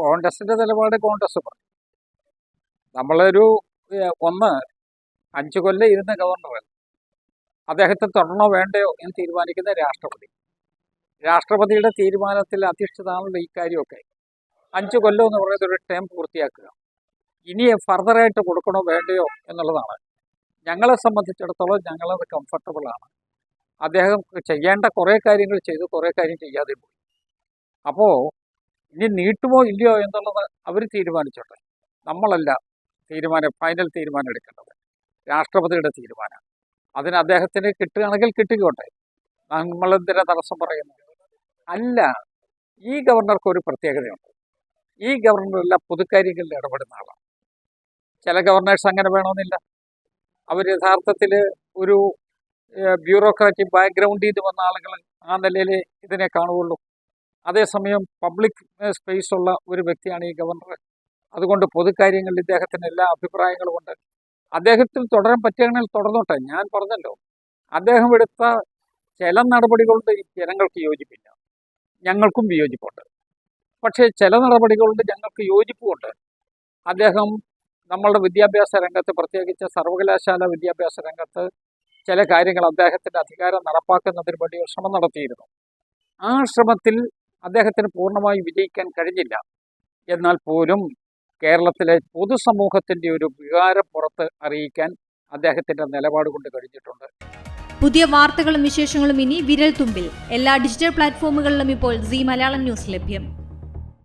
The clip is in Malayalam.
കോൺഗ്രസിന്റെ നിലപാട് കോൺഗ്രസ് പറഞ്ഞു നമ്മളൊരു ഒന്ന് അഞ്ചു കൊല്ലം ഇരുന്ന ഗവർണർ അദ്ദേഹത്തെ തുടരണോ വേണ്ടയോ എന്ന് തീരുമാനിക്കുന്ന രാഷ്ട്രപതി. രാഷ്ട്രപതിയുടെ തീരുമാനത്തിൽ അധിഷ്ഠിതമാണല്ലോ ഇക്കാര്യമൊക്കെ അഞ്ചു കൊല്ലം എന്ന് പറയുന്നത് ഒരു ടേം പൂർത്തിയാക്കുക. ഇനി ഫർദറായിട്ട് കൊടുക്കണോ വേണ്ടയോ എന്നുള്ളതാണ്. ഞങ്ങളെ സംബന്ധിച്ചിടത്തോളം ഞങ്ങളത് കംഫർട്ടബിളാണ് അദ്ദേഹം ചെയ്യേണ്ട കുറേ കാര്യങ്ങൾ ചെയ്തു കുറേ കാര്യം ചെയ്യാതെ പോയി. അപ്പോൾ ഇനി നീട്ടുമോ ഇല്ലയോ എന്നുള്ളത് അവർ തീരുമാനിച്ചോട്ടെ. നമ്മളല്ല തീരുമാനം ഫൈനൽ തീരുമാനം എടുക്കേണ്ടത്. രാഷ്ട്രപതിയുടെ തീരുമാനം. അതിന് അദ്ദേഹത്തിന് കിട്ടുകയാണെങ്കിൽ കിട്ടിക്കോട്ടെ നമ്മളെന്തിനാ തടസ്സം പറയുന്നു അല്ല ഈ ഗവർണർക്ക് ഒരു പ്രത്യേകതയുണ്ട്. ഈ ഗവർണറല്ല പൊതുക്കാര്യങ്ങളിൽ ഇടപെടുന്ന ആളാണ് ചില ഗവർണേഴ്സ് അങ്ങനെ വേണമെന്നില്ല. അവർ യഥാർത്ഥത്തിൽ ഒരു ബ്യൂറോക്രാറ്റിക് ബാക്ക്ഗ്രൗണ്ടിൽ നിന്ന് വന്ന ആളുകൾ ആ നിലയിൽ ഇതിനെ കാണുകയുള്ളൂ. അതേസമയം പബ്ലിക് സ്പേസ് ഉള്ള ഒരു വ്യക്തിയാണ് ഈ ഗവർണർ. അതുകൊണ്ട് പൊതുകാര്യങ്ങളിൽ ഇദ്ദേഹത്തിന് എല്ലാ അഭിപ്രായങ്ങളും ഉണ്ട്. അദ്ദേഹത്തിന് തുടരാൻ പറ്റുകയാണെങ്കിൽ തുടർന്നോട്ടെ. ഞാൻ പറഞ്ഞല്ലോ. അദ്ദേഹം എടുത്ത ചില നടപടികളുണ്ട് ഈ ജനങ്ങൾക്ക് യോജിപ്പില്ല. ഞങ്ങൾക്കും വിയോജിപ്പുണ്ട്. പക്ഷേ ചില നടപടികളുണ്ട് ഞങ്ങൾക്ക് യോജിപ്പുമുണ്ട്. അദ്ദേഹം നമ്മളുടെ വിദ്യാഭ്യാസ രംഗത്ത് പ്രത്യേകിച്ച് സർവകലാശാല വിദ്യാഭ്യാസ രംഗത്ത് ചില കാര്യങ്ങൾ അദ്ദേഹത്തിന്റെ അധികാരം നടപ്പാക്കുന്നതിന് വേണ്ടി ശ്രമം നടത്തിയിരുന്നു. ആ ശ്രമത്തിൽ അദ്ദേഹത്തിന് പൂർണമായി വിജയിക്കാൻ കഴിഞ്ഞില്ല. എന്നാൽ പോലും കേരളത്തിലെ പൊതുസമൂഹത്തിന്റെ ഒരു വികാരം പുറത്ത് അറിയിക്കാൻ അദ്ദേഹത്തിന്റെ നിലപാട് കൊണ്ട് കഴിഞ്ഞിട്ടുണ്ട്. പുതിയ വാർത്തകളും വിശേഷങ്ങളും ഇനി വിരൽ തുമ്പിൽ എല്ലാ ഡിജിറ്റൽ പ്ലാറ്റ്ഫോമുകളിലും ഇപ്പോൾ സി മലയാളം ന്യൂസ് ലഭ്യം.